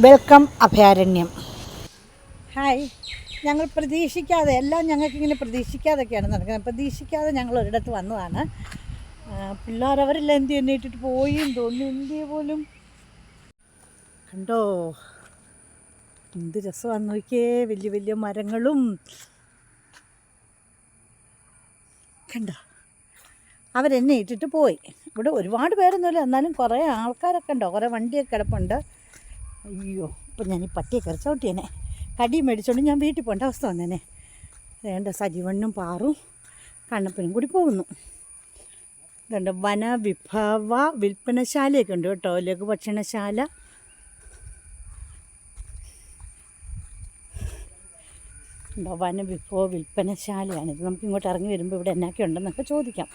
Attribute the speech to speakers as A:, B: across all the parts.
A: Welcome Abhayaranyam. Hi. ഞങ്ങൾ പ്രതീക്ഷിക്കാതെ എല്ലാം ഞങ്ങൾക്കിങ്ങനെ പ്രതീക്ഷിക്കാതൊക്കെയാണ് നടക്കുന്നത്. പ്രതീക്ഷിക്കാതെ ഞങ്ങൾ ഒരിടത്ത് വന്നതാണ്. പിള്ളേരവരെല്ലാം എന്ത് എന്നെ ഇട്ടിട്ട് പോയും തോന്നുന്നു. എന്തിയെ പോലും. കണ്ടോ? എന്ത് രസമാണെന്ന് നോക്കിയേ. വലിയ വലിയ മരങ്ങളും. കണ്ടോ? അവരെന്നെ ഇട്ടിട്ട് പോയി. ഇവിടെ ഒരുപാട് പേരൊന്നുമില്ല. എന്നാലും കുറേ ആൾക്കാരൊക്കെ ഉണ്ടോ. കുറേ വണ്ടിയൊക്കെ കിടപ്പുണ്ട്. അയ്യോ ഇപ്പം ഞാൻ ഈ പട്ടിയെ കറിച്ചോട്ടിയനെ കടി മേടിച്ചോണ്ട് ഞാൻ വീട്ടിൽ പോകേണ്ട അവസ്ഥ വന്നേനെ. വേണ്ട സജീവണ്ണും പാറും കണ്ണപ്പനും കൂടി പോകുന്നു. ഇതുണ്ട് വനവിഭവ വിൽപ്പനശാലയൊക്കെ ഉണ്ട് കേട്ടോ. ലഘുഭക്ഷണശാല ഉണ്ടോ വനവിഭവ വിൽപ്പനശാലയാണിത് നമുക്ക് ഇങ്ങോട്ട് ഇറങ്ങി വരുമ്പോൾ ഇവിടെ എന്നൊക്കെ ഉണ്ടെന്നൊക്കെ ചോദിക്കാം.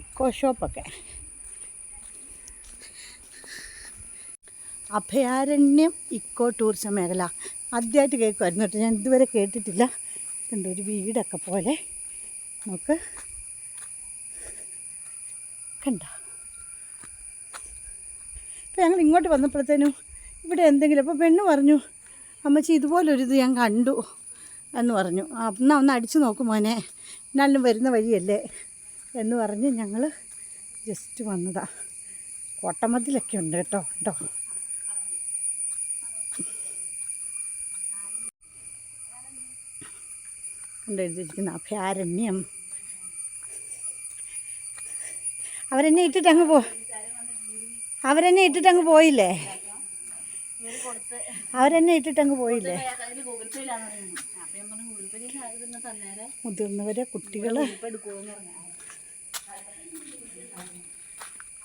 A: ഇക്കോ ഷോപ്പൊക്കെ. അഭയാരണ്യം ഇക്കോ ടൂറിസം മേഖല. ആദ്യമായിട്ട് കേൾക്കുമായിരുന്നു കേട്ടോ. ഞാൻ ഇതുവരെ കേട്ടിട്ടില്ല. കണ്ടോ ഒരു വീടൊക്കെ പോലെ. നമുക്ക് കണ്ട? ഇപ്പം ഞങ്ങൾ ഇങ്ങോട്ട് വന്നപ്പോഴത്തേനും ഇവിടെ എന്തെങ്കിലും അപ്പോൾ പെണ്ണ് പറഞ്ഞു അമ്മച്ചി ഇതുപോലൊരിത് ഞാൻ കണ്ടു എന്ന് പറഞ്ഞു. എന്നാൽ ഒന്ന് അടിച്ചു നോക്കും മോനെ. എന്നാലും വരുന്ന വഴിയല്ലേ എന്ന് പറഞ്ഞ് ഞങ്ങൾ ജസ്റ്റ് വന്നതാണ് കോട്ടമതിലൊക്കെ ഉണ്ട് കേട്ടോ. കേട്ടോ കൊണ്ട് അഭയാരണ്യം. അവരെന്നെ ഇട്ടിട്ട് അങ്ങ് പോ അവരെന്നെ ഇട്ടിട്ട് അങ്ങ് പോയില്ലേ? അവരെന്നെ ഇട്ടിട്ട് അങ്ങ് പോയില്ലേ? മുതിർന്നവരെ കുട്ടികൾ.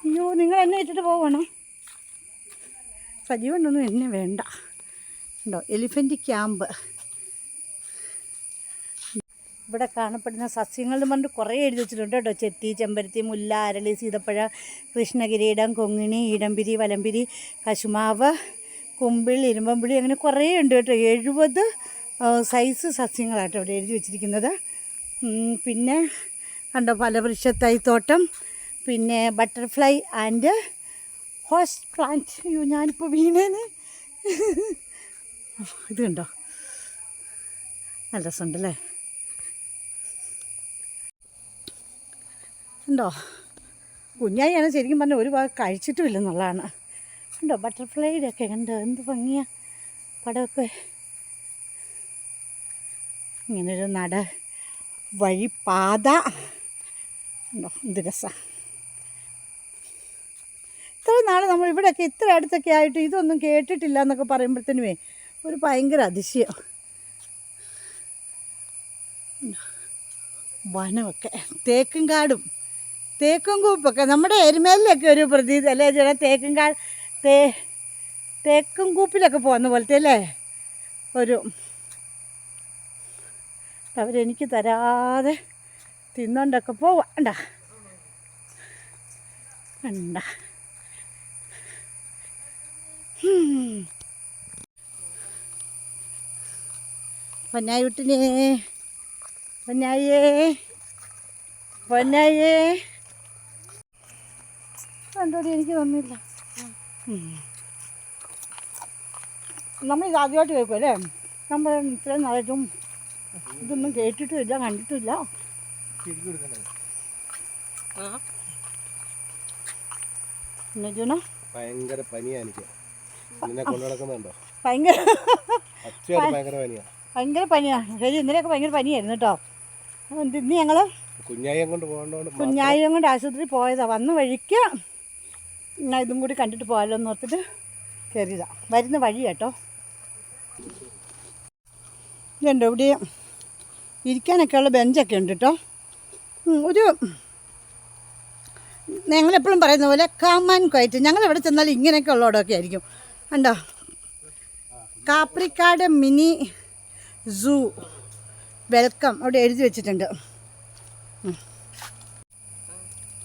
A: അയ്യോ നിങ്ങൾ എന്നെ ഇട്ടിട്ട് പോവണം. സജീവനൊന്നും എന്നെ വേണ്ട. ഉണ്ടോ എലിഫന്റ് ക്യാമ്പ്. ഇവിടെ കാണപ്പെടുന്ന സസ്യങ്ങൾ എന്ന് പറഞ്ഞിട്ട് കുറേ എഴുതി വെച്ചിട്ടുണ്ട് കേട്ടോ. ചെത്തി ചെമ്പരത്തി മുല്ല അരളി സീതപ്പഴ കൃഷ്ണകിരീടം കൊങ്ങിണി ഇടംപിരി വലംപിരി കശുമാവ് കുമ്പിൾ ഇരുമ്പമ്പിളി അങ്ങനെ കുറേ ഉണ്ട് കേട്ടോ. എഴുപത് സൈസ് സസ്യങ്ങളാട്ടോ ഇവിടെ എഴുതി വെച്ചിരിക്കുന്നത്. പിന്നെ കണ്ടോ ഫലവൃക്ഷത്തൈത്തോട്ടം പിന്നെ ബട്ടർഫ്ലൈ ആൻഡ് ഹോസ്റ്റ് പ്ലാന്റ്. അയ്യോ ഞാനിപ്പോൾ വീണേന്. ഇത് കണ്ടോ? നല്ല രസമുണ്ടല്ലേ? ഉണ്ടോ കുഞ്ഞായിയാണ് ശരിക്കും പറഞ്ഞാൽ ഒരു ഭാഗം കഴിച്ചിട്ടുമില്ല എന്നുള്ളതാണ്. ഉണ്ടോ ബട്ടർഫ്ലൈയുടെ ഒക്കെ കണ്ടോ? എന്ത് ഭംഗിയാ. പടമൊക്കെ. ഇങ്ങനൊരു നട. വഴി പാത. ഉണ്ടോ എന്ത് രസ. ഇത്രയും നാൾ നമ്മൾ ഇവിടെയൊക്കെ ഇത്ര അടുത്തൊക്കെ ആയിട്ട് ഇതൊന്നും കേട്ടിട്ടില്ല എന്നൊക്കെ പറയുമ്പോഴത്തേനുമേ ഒരു ഭയങ്കര അതിശയം. വനമൊക്കെ. തേക്കും കാടും. തേക്കും കൂപ്പൊക്കെ നമ്മുടെ എരുമേലിലൊക്കെ ഒരു പ്രതീതി അല്ലേ ചേട്ടാ? തേക്കും കാ തേ തേക്കും കൂപ്പിലൊക്കെ പോകുന്ന പോലത്തെ അല്ലേ? ഒരു അവരെനിക്ക് തരാതെ തിന്നോണ്ടൊക്കെ പോവണ്ട കണ്ട? പൊന്നായി വിട്ടിനേ പൊന്നായേ പൊന്നായേ കണ്ടോടി എനിക്ക് തന്നില്ല നമ്മൾ ഇത് ആദ്യമായിട്ട് കേൾക്കും അല്ലേ? നമ്മൾ ഇത്രയും നാളായിട്ടും ഇതൊന്നും കേട്ടിട്ടുമില്ല കണ്ടിട്ടില്ല
B: ഭയങ്കര പനിയാ എനിക്ക്. നിന്നെ കൊണ്ടു നടക്കുന്നുണ്ടോ?
A: ഭയങ്കര
B: ഭയങ്കര പനിയാ.
A: ഭയങ്കര പനിയാണ് ശരി ഇന്നലെയൊക്കെ ഭയങ്കര പനിയായിരുന്നു കേട്ടോ. ഇന്ന് ഞങ്ങൾ
B: കുഞ്ഞായി കൊണ്ട് പോകേണ്ടതുകൊണ്ട്
A: കുഞ്ഞായി കൊണ്ട് ആശുപത്രി പോയതാ. വന്ന വഴിക്ക് ഞാൻ ഇതും കൂടി കണ്ടിട്ട് പോകാമല്ലോ എന്ന് ഓർത്തിട്ട് കയറിയതാ വരുന്ന വഴി കേട്ടോ ഇതുണ്ട് ഇവിടെ ഇരിക്കാനൊക്കെ ഉള്ള ബെഞ്ചൊക്കെ ഉണ്ട് കേട്ടോ ഒരു ഞങ്ങളെപ്പോഴും പറയുന്ന പോലെ കാമാൻ ക്വയറ്റ് ഞങ്ങൾ എവിടെ ചെന്നാലും ഇങ്ങനെയൊക്കെ ഉള്ളവിടെയൊക്കെ ആയിരിക്കും. കണ്ടോ? Kaprikkad mini zoo. വെൽക്കം. അവിടെ എഴുതി വെച്ചിട്ടുണ്ട്.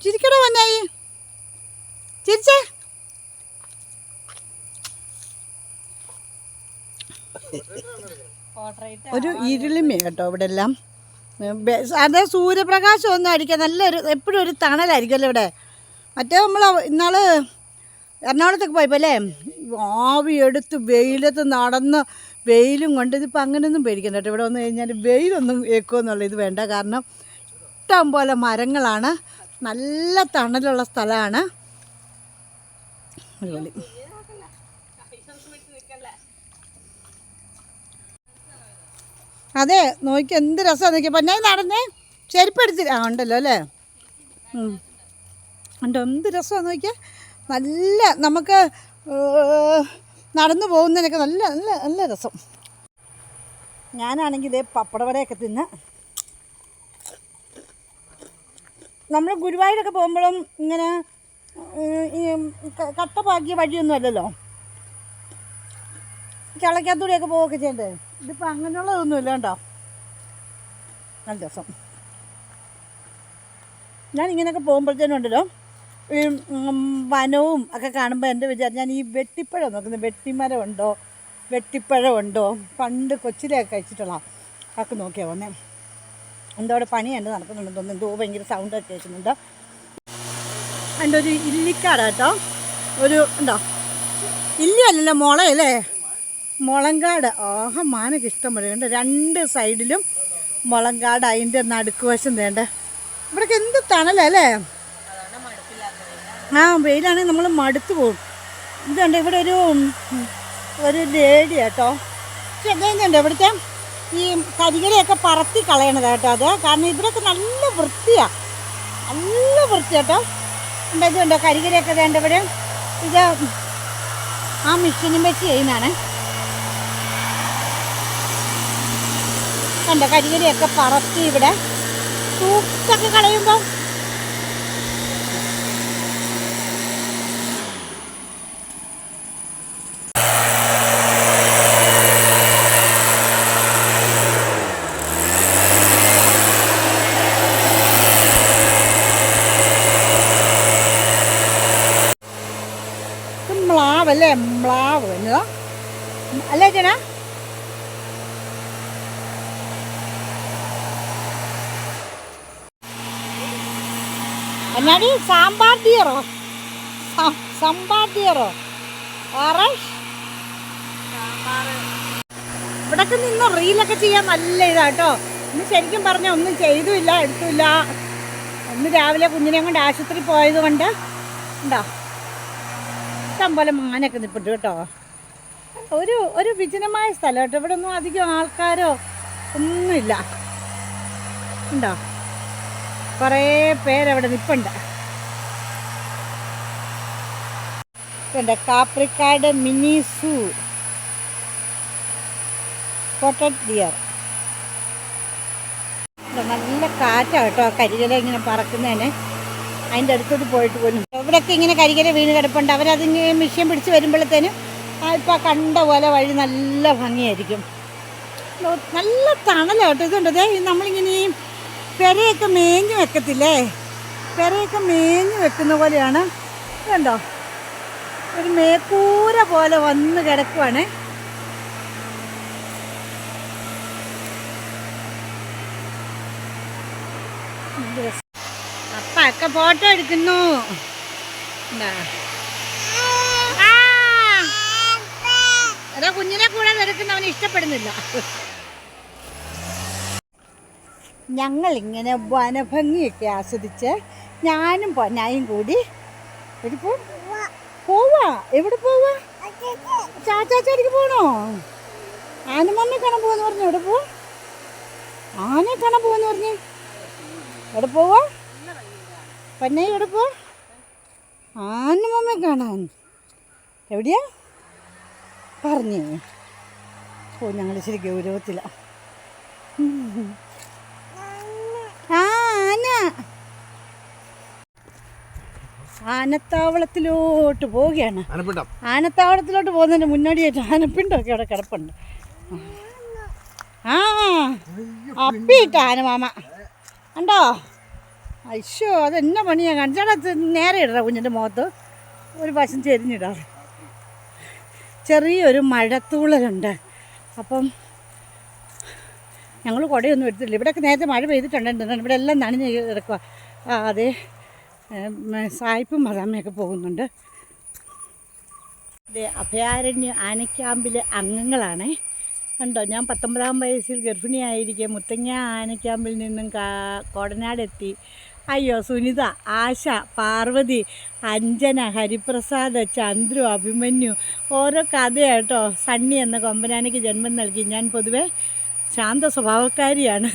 A: ചിരിക്കടോ വന്നായി ചിരിച്ചേ. ഒരു ഇരുളിമേ കേട്ടോ ഇവിടെ എല്ലാം അത് സൂര്യപ്രകാശം ഒന്നും അടിക്കാൻ നല്ലൊരു എപ്പോഴും ഒരു തണലായിരിക്കുമല്ലോ ഇവിടെ? മറ്റേ നമ്മൾ ഇന്നാൾ എറണാകുളത്തൊക്കെ പോയപ്പോൾ അല്ലേ? ആവി എടുത്ത് വെയിലത്ത് നടന്ന് വെയിലും കൊണ്ട് ഇതിപ്പോൾ അങ്ങനെയൊന്നും പേടിക്കണ്ട കേട്ടോ. ഇവിടെ വന്നു കഴിഞ്ഞാൽ വെയിലൊന്നും ഏക്കുമെന്നുള്ള ഇത് വേണ്ട. കാരണം ഇഷ്ടം പോലെ മരങ്ങളാണ്. നല്ല തണലുള്ള സ്ഥലമാണ്. അതെ നോക്കി എന്ത് രസമാണ് നോക്കി. ഞാൻ നടന്നേ ചെരുപ്പെടുത്തില്ല ആ ഉണ്ടല്ലോ അല്ലേ. ഉണ്ട് എന്ത് രസമാണ് നോക്കിയാൽ നല്ല നമുക്ക് നടന്നു പോകുന്നതിനൊക്കെ നല്ല നല്ല നല്ല രസം. ഞാനാണെങ്കിൽ ഇതേ പപ്പടവടയൊക്കെ തിന്ന്. നമ്മൾ ഗുരുവായൂരൊക്കെ പോകുമ്പോഴും ഇങ്ങനെ ഏർ, ഈ ക- കട്ട പാകിയ വഴിയൊന്നും അല്ലല്ലോ. ചളക്കത്തൂടെയൊക്കെ പോവുകയൊക്കെ ചെയ്യണ്ടേ? ഇതിപ്പോൾ അങ്ങനെയുള്ളതൊന്നും ഇല്ല കേട്ടോ നല്ല രസം. ഞാൻ ഇങ്ങനെയൊക്കെ പോകുമ്പോഴത്തേനും ഉണ്ടല്ലോ ഈ വനവും ഒക്കെ കാണുമ്പോൾ എന്റെ വിചാരം ഞാൻ ഈ വെട്ടിപ്പഴം നോക്കുന്നത് വെട്ടിമരം ഉണ്ടോ വെട്ടിപ്പഴം ഉണ്ടോ പണ്ട് കൊച്ചിലെയൊക്കെ കഴിച്ചിട്ടുള്ള ഒക്കെ നോക്കിയാൽ വന്നേ. എന്തോ അവിടെ എന്റെ നടക്കുന്നുണ്ടെന്ന് തോന്നുന്നു. എന്തോ ഭയങ്കര സൗണ്ടൊക്കെ കേൾക്കുന്നുണ്ട്. എന്റെ ഒരു ഇല്ലിക്കാട കേട്ടോ. ഒരു ഉണ്ടോ? ഇല്ലല്ലോ മുളയല്ലേ? മുളങ്കാട്. ഓഹ മാനൊക്കെ ഇഷ്ടം പോലെ. ഉണ്ട് രണ്ട് സൈഡിലും മുളങ്കാട് അതിന്റെ നടുക്ക് വശം വേണ്ട. ഇവിടേക്ക് എന്ത് തണലല്ലേ ആ വെയിലാണെങ്കിൽ നമ്മൾ മടുത്തു പോകും. ഇതുണ്ട് ഇവിടെ ഒരു ഒരു ലേഡി കേട്ടോ. ചെന്നുണ്ട് ഇവിടുത്തെ? ഈ കരികളെയൊക്കെ പറത്തി കളയണത് കേട്ടോ അത്. കാരണം ഇവിടെയൊക്കെ നല്ല വൃത്തിയാണ് നല്ല വൃത്തി കേട്ടോ. ഇതുണ്ടോ? കരികലയൊക്കെ വേണ്ട ഇവിടെ ഇത് ആ മെഷീനും വെച്ച് ചെയ്യുന്നതാണ്. കണ്ടോ? കരികരിയൊക്കെ പറത്തി ഇവിടെ. തൂക്കൊക്കെ കളയുമ്പോൾ മ്ലാവ് അല്ലേ മ്ലാവ് എന്നതാ അല്ലേ ചേട്ടാ എന്നാടി സാമ്പാർ ഓറഞ്ച് ഇവിടൊക്കെ നിന്ന് റീലൊക്കെ ചെയ്യാൻ നല്ല ഇതാ കേട്ടോ. ഇന്ന് ശരിക്കും പറഞ്ഞ ഒന്നും ചെയ്തുമില്ല എടുത്തുമില്ല. ഒന്ന് രാവിലെ കുഞ്ഞിനെ കൊണ്ട് ആശുപത്രി പോയത് കൊണ്ട് ഉണ്ടോ? ഇഷ്ടം പോലെ മാനൊക്കെ നിപ്പിട്ടു കേട്ടോ. ഒരു ഒരു വിജനമായ സ്ഥലം കേട്ടോ. ഇവിടെ ഒന്നും അധികം ആൾക്കാരോ ഒന്നുമില്ല. ഉണ്ടോ? കുറേ പേരവിടെ നിൽപ്പുണ്ട് ഇതുണ്ട് കാപ്രിക്കാട് മിനി സൂ. കോട്ടഡ് ഡിയർ നല്ല കാറ്റാണ് കേട്ടോ കരികല ഇങ്ങനെ പറക്കുന്നതിന്. അതിന്റെ അടുത്തോട്ട് പോയിട്ട് പോലും. ഇവിടെയൊക്കെ ഇങ്ങനെ കരികല വീണ് കിടപ്പുണ്ട് അവരതിങ്ങനെ മിഷ്യൻ പിടിച്ച് വരുമ്പോഴത്തേനും ഇപ്പോൾ കണ്ട പോലെ വഴി നല്ല ഭംഗിയായിരിക്കും. നല്ല തണലാണ് കേട്ടോ ഇതുണ്ട്. ദേ നമ്മളിങ്ങനെ ഈ പെരയൊക്കെ മേഞ്ഞ് വെക്കത്തില്ലേ? പെരയൊക്കെ മേഞ്ഞ് വെക്കുന്ന പോലെയാണ്. ഇതുണ്ടോ? ഒരു മേക്കൂര പോലെ വന്ന് കിടക്കുവാണ്. അപ്പ ഒക്കെ ഫോട്ടോ എടുക്കുന്നു. എന്താ. എടാ കുഞ്ഞിനെ കൂടെ നിരക്കുന്ന അവന് ഇഷ്ടപ്പെടുന്നില്ല. ഞങ്ങൾ ഇങ്ങനെ വനഭംഗിയൊക്കെ ആസ്വദിച്ച് ഞാനും പൊന്നായും കൂടി പോ പോവാ? എവിടെ പോവാ? ചാച്ചാച്ചാടിക്ക് പോണോ? ആനമമ്മയെ കാണാൻ പോവാന്ന് പറഞ്ഞു എവിടെ പോവാ? ആനെ കാണാൻ പോവാന്ന് പറഞ്ഞു. എവിടെ പോവാ? പന്ന എവിടെ പോവാ? ആനമമ്മയെ കാണാൻ. എവിടെയാ? പറഞ്ഞേ. ഓ ഞങ്ങൾ ഇച്ചിരി ഗൗരവത്തില. ആ ആന. ആനത്താവളത്തിലോട്ട് പോവുകയാണ്. ആനത്താവളത്തിലോട്ട് പോകുന്നതിന്റെ മുന്നോടിയായിട്ട് ആനപ്പിണ്ടൊക്കെ അവിടെ കിടപ്പുണ്ട്. ആ അപ്പിയിട്ട ആനമാമ. ഉണ്ടോ അയ്യോ അത് എന്നെ പണിയാ കാണിച്ചാടാ നേരെ ഇടറ കുഞ്ഞിന്റെ മുഖത്ത്. ഒരു വശം ചെരിഞ്ഞിടാറ് ചെറിയൊരു മഴത്തൂളലുണ്ട്. അപ്പം ഞങ്ങൾ കുടയൊന്നും എടുത്തില്ല ഇവിടെയൊക്കെ നേരത്തെ മഴ പെയ്തിട്ടുണ്ടായിരുന്നു ഇവിടെ എല്ലാം നനഞ്ഞ് കിടക്കുക അതെ. സായിപ്പും മദാമയൊക്കെ പോകുന്നുണ്ട്. ദേ അഭയാരണ്യ ആനക്യാമ്പിലെ അംഗങ്ങളാണേ. കണ്ടോ ഞാൻ പത്തൊമ്പതാം വയസ്സിൽ ഗർഭിണിയായിരിക്കെ മുത്തങ്ങ ആനക്യാമ്പിൽ നിന്നും കാ കോടനാടെത്തി. അയ്യോ സുനിത ആശ പാർവതി അഞ്ജന ഹരിപ്രസാദ് ചന്ദ്രു അഭിമന്യു ഓരോ കഥയാട്ടോ സണ്ണി എന്ന കൊമ്പനാനയ്ക്ക് ജന്മം നൽകി. ഞാൻ പൊതുവെ ശാന്ത സ്വഭാവക്കാരിയാണ്.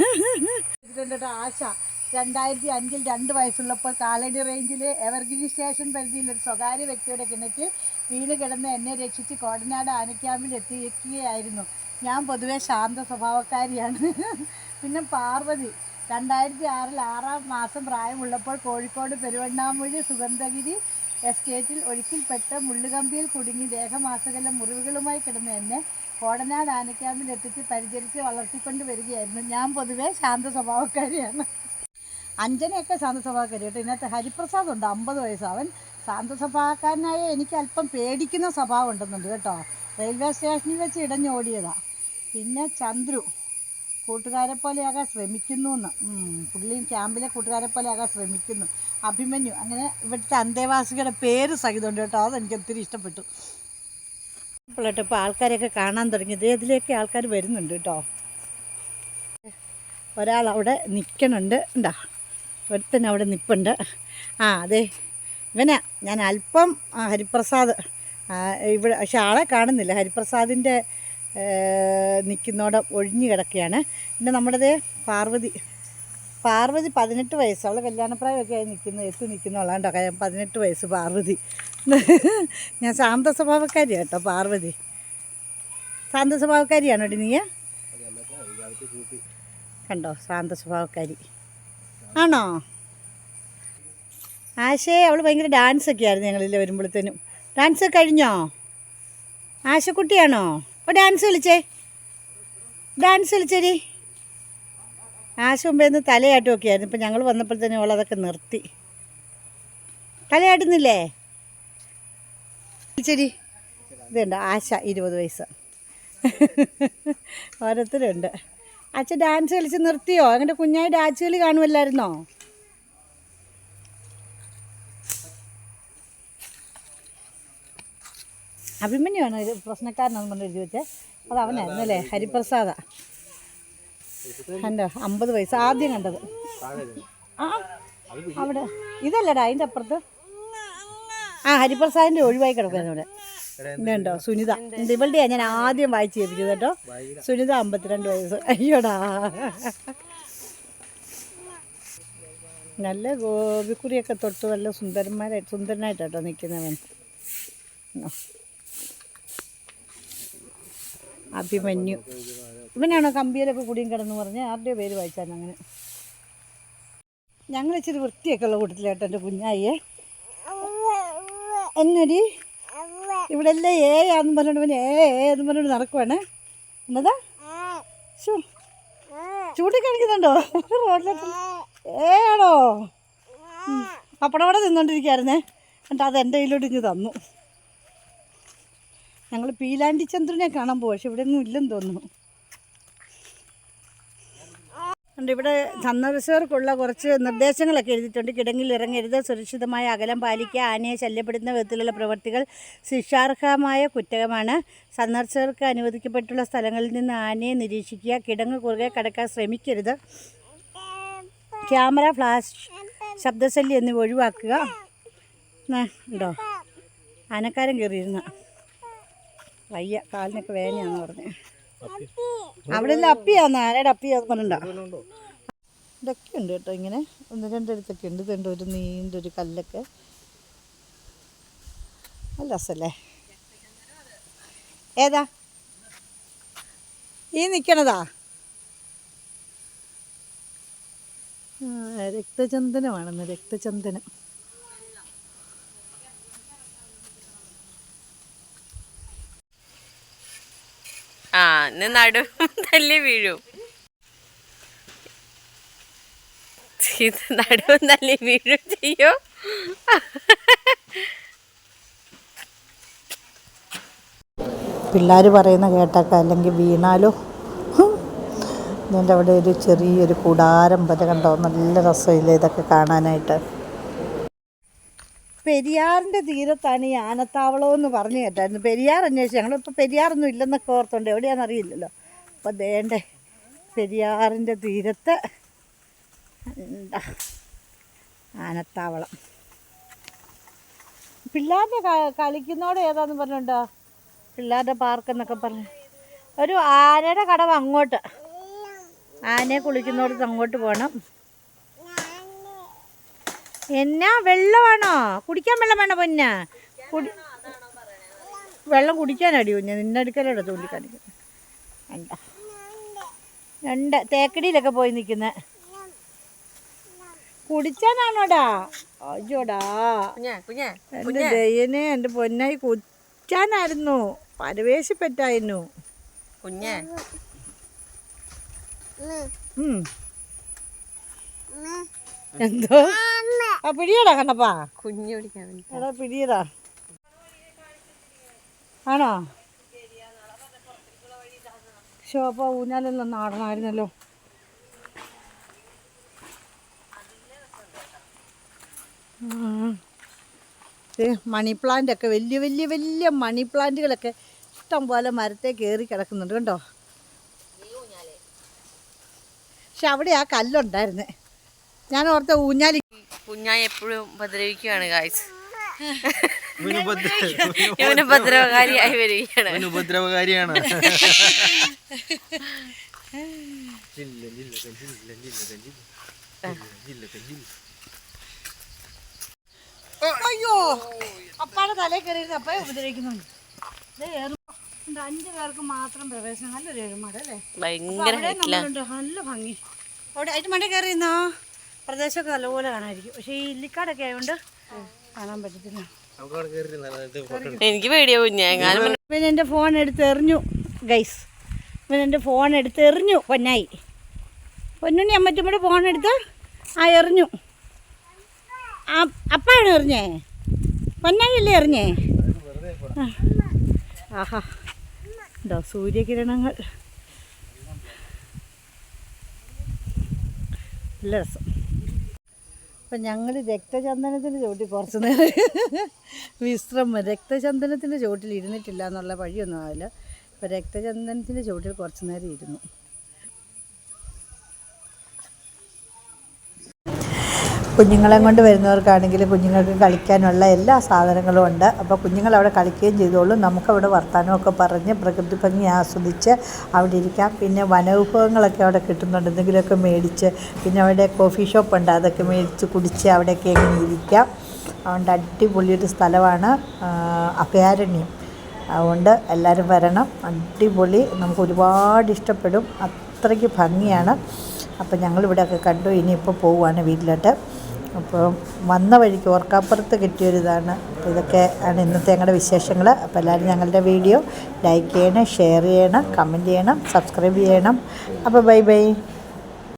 A: ആശ രണ്ടായിരത്തി അഞ്ചിൽ രണ്ട് വയസ്സുള്ളപ്പോൾ കാലടി റേഞ്ചിലെ എവർഗ്രീൻ സ്റ്റേഷൻ പരിധിയിൽ ഒരു സ്വകാര്യ വ്യക്തിയുടെ കിണറ്റിൽ വീണ് കിടന്ന് എന്നെ രക്ഷിച്ച് കോടനാട് ആനക്യാമ്പിൽ എത്തിയിരിക്കുകയായിരുന്നു. ഞാൻ പൊതുവെ ശാന്ത സ്വഭാവക്കാരിയാണ്. പിന്നെ പാർവതി രണ്ടായിരത്തി ആറിൽ ആറാം മാസം പ്രായമുള്ളപ്പോൾ കോഴിക്കോട് പെരുവണ്ണാമൂഴി സുഗന്ധഗിരി എസ്റ്റേറ്റിൽ ഒഴുക്കിൽപ്പെട്ട മുള്ളുകമ്പിയിൽ കുടുങ്ങി ദേഹമാസകലം മുറിവുകളുമായി കിടന്ന എന്നെ കോടനാട് ആനക്യാമ്പിൽ എത്തിച്ച് പരിചരിച്ച് വളർത്തിക്കൊണ്ട് വരികയായിരുന്നു ഞാൻ പൊതുവേ ശാന്ത സ്വഭാവക്കാരിയാണ്. അഞ്ജനയൊക്കെ ശാന്തസഭാക്കാരി കേട്ടോ. ഇന്നത്തെ ഹരിപ്രസാദ് ഉണ്ട് അമ്പത് വയസ്സ്. അവൻ ശാന്തസഭാക്കാരനായ എനിക്ക് അല്പം പേടിക്കുന്ന സ്വഭാവം ഉണ്ടെന്നുണ്ട് കേട്ടോ. റെയിൽവേ സ്റ്റേഷനിൽ വെച്ച് ഇടഞ്ഞോടിയതാ. പിന്നെ ചന്ദ്രു കൂട്ടുകാരെ പോലെയാകാൻ ശ്രമിക്കുന്നു എന്ന് പുള്ളിയും ക്യാമ്പിലെ കൂട്ടുകാരെ പോലെയാകാൻ ശ്രമിക്കുന്നു. അഭിമന്യു അങ്ങനെ ഇവിടുത്തെ അന്തേവാസികളുടെ പേര് സഹിതമുണ്ട് കേട്ടോ. അതെനിക്ക് ഒത്തിരി ഇഷ്ടപ്പെട്ടു. ഇപ്പോഴട്ടോ ഇപ്പോൾ ആൾക്കാരെയൊക്കെ കാണാൻ തുടങ്ങിയത് ഇതിലേക്ക് ആൾക്കാർ വരുന്നുണ്ട് കേട്ടോ. ഒരാൾ അവിടെ നിൽക്കണുണ്ട് ഉണ്ടാ ഒരുത്തൻ അവിടെ നിൽപ്പുണ്ട് ആ അതെ. ഇവനെ. ഞാൻ അല്പം ഹരിപ്രസാദ്. ഇവിടെ പക്ഷെ ആളെ കാണുന്നില്ല. ഹരിപ്രസാദിന്റെ നിൽക്കുന്നോടെ ഒഴിഞ്ഞു കിടക്കുകയാണ്. പിന്നെ നമ്മുടേത് പാർവതി. പാർവതി പതിനെട്ട് വയസ്സ്. അവൾ കല്യാണപ്രായമൊക്കെ ആയി നിൽക്കുന്നു എത്തി നിൽക്കുന്നവളാണ്ടോ പതിനെട്ട് വയസ്സ് പാർവതി. ഞാൻ ശാന്ത സ്വഭാവക്കാരിയാണ് കേട്ടോ പാർവതി. ശാന്ത സ്വഭാവക്കാരിയാണോ നീ കണ്ടോ? ശാന്ത സ്വഭാവക്കാരി ആണോ? ആശേ അവൾ ഭയങ്കര ഡാൻസ് ഒക്കെ ആയിരുന്നു ഞങ്ങളിൽ വരുമ്പോഴത്തേനും ഡാൻസ് കഴിഞ്ഞോ? ആശക്കുട്ടിയാണോ? അപ്പോൾ ഡാൻസ് കളിച്ചേ. ഡാൻസ് കളിച്ചേരി ആശ മുമ്പേന്ന് തലയാട്ടുമൊക്കെ ആയിരുന്നു. ഇപ്പം ഞങ്ങൾ വന്നപ്പോഴത്തേനും അവൾ അതൊക്കെ നിർത്തി. തലയാട്ടുന്നില്ലേ? ശരി ഇതുണ്ട് ആശ ഇരുപത് വയസ്സ്. ഓരോരുത്തരുണ്ട്. അച്ഛൻ ഡാൻസ് കളിച്ച് നിർത്തിയോ? അങ്ങനെ കുഞ്ഞായി ഡാൻസ് കളി കാണുമല്ലായിരുന്നോ അഭിമന്യുവാണ് ഒരു പ്രശ്നക്കാരനെന്ന് പറഞ്ഞു എഴുതി വെച്ചേ? അത് അവനായിരുന്നു അല്ലേ? ഹരിപ്രസാദ. കണ്ടോ? അമ്പത് വയസ്സ്. ആദ്യം കണ്ടത്. ആ അവിടെ. ഇതല്ലടാ അതിന്റെ അപ്പുറത്ത്. ആ ഹരിപ്രസാദിന്റെ ഒഴിവായി കിടക്കുന്നു ഇവിടെ. ഇതുണ്ടോ? സുനിത. ഇവളുടെയാ ഞാൻ ആദ്യം വായിച്ചു കേൾപ്പിച്ചത് കേട്ടോ. സുനിത അമ്പത്തിരണ്ട് വയസ്സ്. അയ്യോടാ. നല്ല ഗോപിക്കുറിയൊക്കെ തൊട്ട് നല്ല സുന്ദരന്മാരായിട്ട് സുന്ദരനായിട്ടോ നിൽക്കുന്നവൻ. അഭിമന്യു. ഇവനാണോ കമ്പിയിലൊക്കെ കുടിയും കിടന്ന് പറഞ്ഞ് ആരുടെയോ പേര് വായിച്ചാണ് അങ്ങനെ. ഞങ്ങൾ ഇച്ചിരി വൃത്തിയൊക്കെ ഉള്ള കൂട്ടത്തിലേട്ടോ എന്റെ കുഞ്ഞായിയെ. എന്നടി? ഇവിടെ എല്ലാം ഏ ആന്ന് പറഞ്ഞോണ്ട് പിന്നെ ഏ ഏ എന്ന് പറഞ്ഞോണ്ട് നടക്കുവാണ്. എന്നതാ? ശോ ചൂണ്ടിക്കാണിക്കുന്നുണ്ടോ? റോഡിലെത്തി ഏ ആണോ? അപ്പടവിടെ കൂടെ എന്നിട്ട് അത് എന്റെ കയ്യിലോട്ട് ഇങ്ങ് തന്നു. ഞങ്ങൾ പീലാണ്ടി ചന്ദ്രനെ കാണാൻ പോകും പക്ഷെ ഇവിടെ ഒന്നും ഇല്ലെന്ന് തോന്നുന്നു. ഉണ്ട്. ഇവിടെ സന്ദർശകർക്കുള്ള കുറച്ച് നിർദ്ദേശങ്ങളൊക്കെ എഴുതിയിട്ടുണ്ട്. കിടങ്ങിൽ ഇറങ്ങരുത് സുരക്ഷിതമായ അകലം പാലിക്കുക ആനയെ ശല്യപ്പെടുന്ന വിധത്തിലുള്ള പ്രവൃത്തികൾ ശിക്ഷാർഹമായ കുറ്റകമാണ്. സന്ദർശകർക്ക് അനുവദിക്കപ്പെട്ടുള്ള സ്ഥലങ്ങളിൽ നിന്ന് ആനയെ നിരീക്ഷിക്കുക കിടങ്ങ് കുറുകെ കടക്കാൻ ശ്രമിക്കരുത്. ക്യാമറ ഫ്ലാഷ് ശബ്ദശല്യം എന്നിവ ഒഴിവാക്കുക. ഉണ്ടോ? ആനക്കാരൻ കയറിയിരുന്ന. വയ്യ കാലിനൊക്കെ വേനയാണെന്ന് പറഞ്ഞത് അവിടെ എല്ലാം അപ്പിയാന്ന് ആരുടെ അപ്പിയാന്ന് പറഞ്ഞിട്ടുണ്ടോ? ഇതൊക്കെ ഉണ്ട് കേട്ടോ ഇങ്ങനെ. ഒന്ന് രണ്ടിടത്തൊക്കെ ഉണ്ട്. ഇതുണ്ട് ഒരു നീണ്ടൊരു കല്ലൊക്കെ. നല്ല രസമല്ലേ ഏതാ? ഈ നിൽക്കണതാ ആ, രക്തചന്ദനമാണെന്ന് രക്തചന്ദനം.
C: ആ നടും തല്ലി വീഴും. ഇത് നടുവും തല്ലി വീഴും ചെയ്യോ.
A: പിള്ളേർ പറയുന്ന കേട്ടൊക്കെ അല്ലെങ്കിൽ വീണാലോ. ഇതിന്റെ അവിടെ ഒരു ചെറിയൊരു കൂടാരം പോലെ കണ്ടോ? നല്ല രസമില്ല ഇതൊക്കെ കാണാനായിട്ട്. പെരിയാറിന്റെ തീരത്താണ് ഈ ആനത്താവളം എന്ന് പറഞ്ഞു കേട്ടായിരുന്നു. പെരിയാർ അന്വേഷിച്ചു. ഞങ്ങളിപ്പോൾ പെരിയാറൊന്നും ഇല്ലെന്നൊക്കെ ഓർത്തുണ്ട് എവിടെയാണെന്നറിയില്ലല്ലോ അപ്പോൾ ദേണ്ടേ പെരിയാറിന്റെ തീരത്ത് ആനത്താവളം. പിള്ളേരുടെ കളിക്കുന്നോട് ഏതാന്ന് പറഞ്ഞുണ്ടോ? പിള്ളേരുടെ പാർക്ക് എന്നൊക്കെ പറഞ്ഞു. ഒരു ആനയുടെ കടവ് അങ്ങോട്ട്. ആനയെ കുളിക്കുന്നോടത്ത് അങ്ങോട്ട് പോകണം എന്നാ വെള്ളമാണോ? കുടിക്കാൻ വെള്ളം വേണോ പൊന്ന? കുടി വെള്ളം കുടിക്കാനടി കുഞ്ഞ നിന്നെ അടുക്കലോടെ ചൂണ്ടിക്കാണിക്കുന്നത് വേണ്ട രണ്ട് തേക്കടിയിലൊക്കെ പോയി നിൽക്കുന്ന കുടിച്ചാനാണോടാ? അയ്യോടാ.
C: എന്റെ
A: എന്റെ ദയ്യനെ എന്റെ പൊന്നായി കുച്ചാനായിരുന്നു പരവേശപ്പെട്ടായിരുന്നു.
C: കുഞ്ഞേ.
A: ഉം. എന്തോ? ആ പിടിയടാ കണ്ണപ്പാ.
C: കുഞ്ഞു പിടിക്കാൻ
A: എടാ പിടിയടാ. ആണോ? ശോഭ ഊഞ്ഞാലെല്ലാം നാടണമായിരുന്നല്ലോ. ദേ മണി പ്ലാന്റ് ഒക്കെ വലിയ വലിയ വലിയ മണി പ്ലാന്റുകളൊക്കെ ഇഷ്ടം പോലെ മരത്തെ കയറി കിടക്കുന്നുണ്ട് കണ്ടോ? പക്ഷെ അവിടെ ആ കല്ലുണ്ടായിരുന്നേ. ഞാൻ ഓർത്ത ഊഞ്ഞാലി
C: കുഞ്ഞായി എപ്പോഴും ഉപദ്രവിക്കുകയാണ് ഗായ്സ് ഇവന് ഉപദ്രവകാരിയായി വരികയാണ്.
B: ഉപദ്രവകാരിയാണ്
A: അയ്യോ! അപ്പാടെ തലയിൽ കയറിയിരുന്ന അപ്പയെ ഉപദ്രവിക്കുന്നുണ്ട്. അഞ്ചു പേർക്ക് മാത്രം പ്രവേശനം. നല്ലൊരു എഴുമാട് അല്ലേ
C: ഭയങ്കര
A: നല്ല ഭംഗി. അവിടെ അതിന്റെ മണ്ടേ കയറിയിരുന്നോ? പ്രദേശമൊക്കെ നല്ലപോലെ കാണാമായിരിക്കും. പക്ഷേ ഈ ഇല്ലിക്കാടൊക്കെ ആയതുകൊണ്ട് കാണാൻ പറ്റത്തില്ല.
C: എനിക്ക് പേടിയാ കുഞ്ഞേ.
A: പിന്നെ എന്റെ ഫോൺ എടുത്ത് എറിഞ്ഞു ഗൈസ് പിന്നെ എന്റെ ഫോൺ എടുത്ത് എറിഞ്ഞു പൊന്നായി. പൊന്നുണ്ണി കൂടെ ഫോൺ എടുത്ത് ആ എറിഞ്ഞു. ആ അപ്പാണ് എറിഞ്ഞേ? പൊന്നായി അല്ലേ എറിഞ്ഞേ ആഹാ. എന്താ സൂര്യകിരണങ്ങൾ. നല്ല രസം. അപ്പം ഞങ്ങൾ രക്തചന്ദനത്തിന്റെ ചോട്ടിൽ കുറച്ച് നേരം വിശ്രമം. രക്തചന്ദനത്തിന്റെ ചോട്ടിൽ ഇരുന്നിട്ടില്ല എന്നുള്ള വഴിയൊന്നും ആവില്ല അപ്പോൾ രക്തചന്ദനത്തിന്റെ ചോട്ടിൽ കുറച്ച് നേരം ഇരുന്നു. കുഞ്ഞുങ്ങളെ കൊണ്ട് വരുന്നവർക്കാണെങ്കിൽ കുഞ്ഞുങ്ങൾക്ക് കളിക്കാനുള്ള എല്ലാ സാധനങ്ങളും ഉണ്ട്. അപ്പോൾ കുഞ്ഞുങ്ങൾ അവിടെ കളിക്കുകയും ചെയ്തോളും. നമുക്കവിടെ വർത്തമാനമൊക്കെ പറഞ്ഞ് പ്രകൃതി ഭംഗി ആസ്വദിച്ച് അവിടെ ഇരിക്കാം. പിന്നെ വനവിഭവങ്ങളൊക്കെ അവിടെ കിട്ടുന്നുണ്ട്. എന്തെങ്കിലുമൊക്കെ മേടിച്ച് പിന്നെ അവിടെ കോഫി ഷോപ്പ് ഉണ്ട്. അതൊക്കെ മേടിച്ച് കുടിച്ച് അവിടെയൊക്കെ എങ്ങനെ ഇരിക്കാം. അതുകൊണ്ട് അടിപൊളിയൊരു സ്ഥലമാണ് അഭയാരണ്യം. അതുകൊണ്ട് എല്ലാവരും വരണം. അടിപൊളി. നമുക്ക് ഒരുപാട് ഇഷ്ടപ്പെടും. അത്രയ്ക്ക് ഭംഗിയാണ്. അപ്പോൾ ഞങ്ങളിവിടെയൊക്കെ കണ്ടു. ഇനിയിപ്പോൾ പോവുകയാണ് വീട്ടിലോട്ട്. അപ്പോൾ വന്ന വഴിക്ക് ഓർക്കാപ്പുറത്ത് കിട്ടിയൊരിതാണ്. അപ്പോൾ ഇതൊക്കെ ആണ് ഇന്നത്തെ ഞങ്ങളുടെ വിശേഷങ്ങൾ. അപ്പോൾ എല്ലാവരും ഞങ്ങളുടെ വീഡിയോ ലൈക്ക് ചെയ്യണം ഷെയർ ചെയ്യണം കമന്റ് ചെയ്യണം സബ്സ്ക്രൈബ് ചെയ്യണം. അപ്പോൾ ബൈ ബൈ.